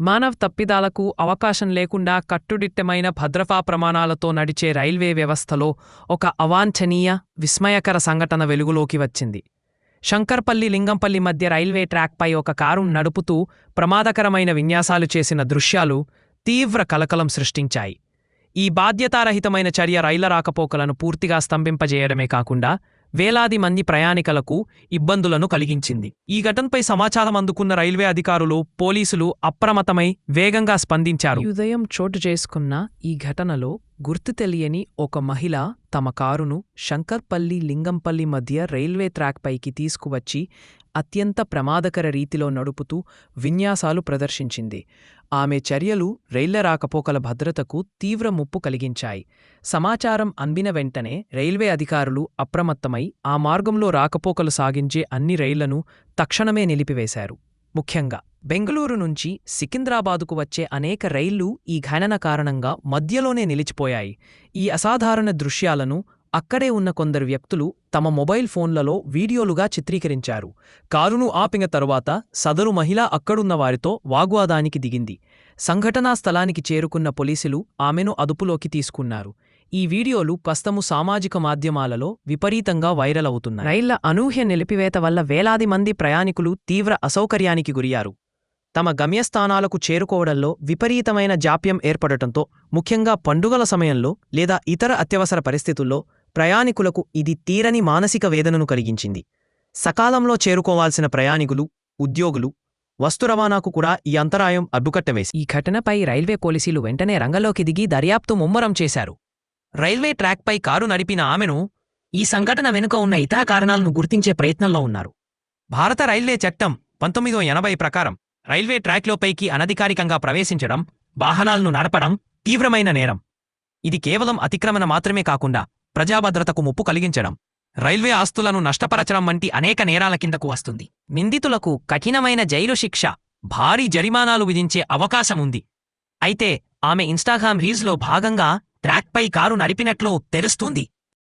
మానవ్ తప్పిదాలకు అవకాశం లేకుండా కట్టుదిట్టమైన భద్రతా ప్రమాణాలతో నడిచే రైల్వే వ్యవస్థలో ఒక అవాంఛనీయ విస్మయకర సంఘటన వెలుగులోకి వచ్చింది. శంకర్పల్లి లింగంపల్లి మధ్య రైల్వే ట్రాక్పై ఒక కారు నడుపుతూ ప్రమాదకరమైన విన్యాసాలు చేసిన దృశ్యాలు తీవ్ర కలకలం సృష్టించాయి. ఈ బాధ్యతారహితమైన చర్య రైళ్ళ రాకపోకలను పూర్తిగా స్తంభింపజేయడమే కాకుండా వేలాది మంది ప్రయాణికులకు ఇబ్బందులను కలిగించింది. ఈ ఘటనపై సమాచారం అందుకున్న రైల్వే అధికారులు పోలీసులు అప్రమత్తమై వేగంగా స్పందించారు. ఉదయం చోటు చేసుకున్న ఈ ఘటనలో గుర్తు తెలియని ఒక మహిళ తమ కారును శంకర్పల్లి లింగంపల్లి మధ్య రైల్వే ట్రాక్ పైకి తీసుకువచ్చి అత్యంత ప్రమాదకర రీతిలో నడుపుతూ విన్యాసాలు ప్రదర్శించింది. ఆమె చర్యలు రైళ్ళ రాకపోకల భద్రతకు తీవ్ర ముప్పు కలిగించాయి. సమాచారం అందిన వెంటనే రైల్వే అధికారులు అప్రమత్తమై ఆ మార్గంలో రాకపోకలు సాగించే అన్ని రైళ్ళను తక్షణమే నిలిపివేశారు. ముఖ్యంగా బెంగళూరు నుంచి సికింద్రాబాదుకు వచ్చే అనేక రైళ్ళు ఈ ఘనన కారణంగా మధ్యలోనే నిలిచిపోయాయి. ఈ అసాధారణ దృశ్యాలను అక్కడే ఉన్న కొందరు వ్యక్తులు తమ మొబైల్ ఫోన్లలో వీడియోలుగా చిత్రీకరించారు. కారును ఆపిన తరువాత సదరు మహిళ అక్కడున్న వారితో వాగ్వాదానికి దిగింది. సంఘటనా స్థలానికి చేరుకున్న పోలీసులు ఆమెను అదుపులోకి తీసుకున్నారు. ఈ వీడియోలు ప్రస్తుతము సామాజిక మాధ్యమాలలో విపరీతంగా వైరల్ అవుతున్నాయి. రైళ్ళ అనూహ్య నిలిపివేత వల్ల వేలాది మంది ప్రయాణికులు తీవ్ర అసౌకర్యానికి గురయ్యారు. తమ గమ్యస్థానాలకు చేరుకోవడంలో విపరీతమైన జాప్యం ఏర్పడటంతో ముఖ్యంగా పండుగల సమయంలో లేదా ఇతర అత్యవసర పరిస్థితుల్లో ప్రయాణికులకు ఇది తీరని మానసిక వేదనను కలిగించింది. సకాలంలో చేరుకోవాల్సిన ప్రయాణికులు ఉద్యోగులు వస్తు రవాణాకు కూడా ఈ అంతరాయం అడ్డుకట్టవేసి ఈ ఘటనపై రైల్వే పోలీసులు వెంటనే రంగంలోకి దిగి దర్యాప్తు ముమ్మరం చేశారు. రైల్వే ట్రాక్పై కారు నడిపిన ఆమెను ఈ సంఘటన వెనుక ఉన్న ఇతర కారణాలను గుర్తించే ప్రయత్నంలో ఉన్నారు. భారత రైల్వే చట్టం పంతొమ్మిదో ఎనభై ప్రకారం రైల్వే ట్రాక్లోపైకి అనధికారికంగా ప్రవేశించడం వాహనాలను నడపడం తీవ్రమైన నేరం. ఇది కేవలం అతిక్రమణ మాత్రమే కాకుండా ప్రజాభద్రతకు ముప్పు కలిగించడం రైల్వే ఆస్తులను నష్టపరచడం వంటి అనేక నేరాల కిందకు వస్తుంది. నిందితులకు కఠినమైన జైలు శిక్ష భారీ జరిమానాలు విధించే అవకాశం ఉంది అయితే ఆమె ఇన్స్టాగ్రామ్ రీల్స్లో భాగంగా ట్రాక్పై కారు నడిపినట్లు తెలుస్తుంది.